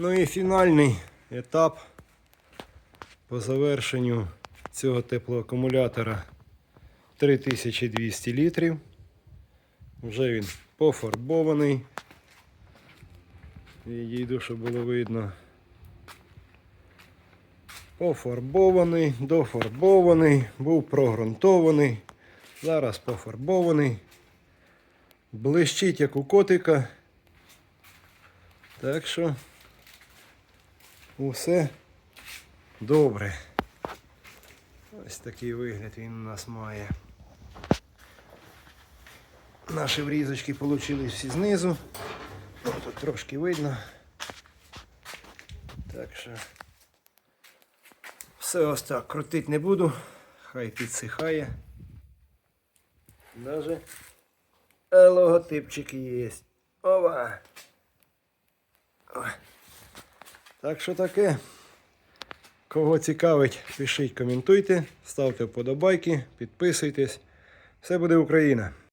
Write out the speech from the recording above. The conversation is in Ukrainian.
Ну і фінальний етап по завершенню цього теплоакумулятора 3200 літрів. Вже він пофарбований. Відійду, щоб було видно. Пофарбований, дофарбований, був прогрунтований. Зараз пофарбований. Блищить як у котика. Так що усе добре. Ось такий вигляд він у нас має. Наші врізочки вийшли всі знизу. Ну, тут трошки видно. Так що все ось так крутити не буду. Хай підсихає. Е, логотипчик є. Ова! О. Так що таке. Кого цікавить, пишіть, коментуйте, ставте вподобайки, підписуйтесь. Все буде Україна!